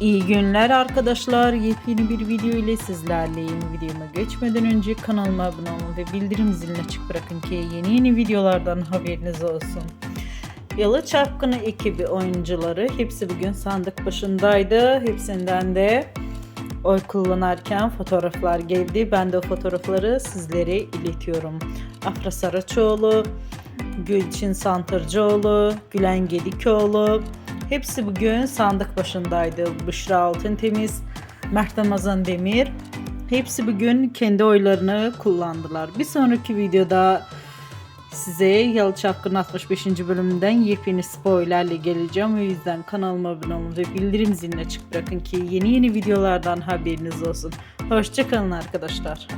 İyi günler arkadaşlar. Yepyeni bir video ile sizlerleyim. Videoma geçmeden önce kanalıma abone olun ve bildirim zilini açık bırakın ki yeni yeni videolardan haberiniz olsun. Yalı Çapkını ekibi oyuncuları hepsi bugün sandık başındaydı. Hepsinden de oy kullanırken fotoğraflar geldi. Ben de o fotoğrafları sizlere iletiyorum. Afra Saraçoğlu, Gülçin Santırcıoğlu, Gülen Gedikoğlu, Hepsi bugün sandık başındaydı. Büşra Altıntemiz, Mert Ramazan Demir. Hepsi bugün kendi oylarını kullandılar. Bir sonraki videoda size Yalı Çapkın 65. bölümünden yepyeni spoilerle geleceğim. O yüzden kanalıma abone olun ve bildirim zilini açık bırakın ki yeni yeni videolardan haberiniz olsun. Hoşçakalın arkadaşlar.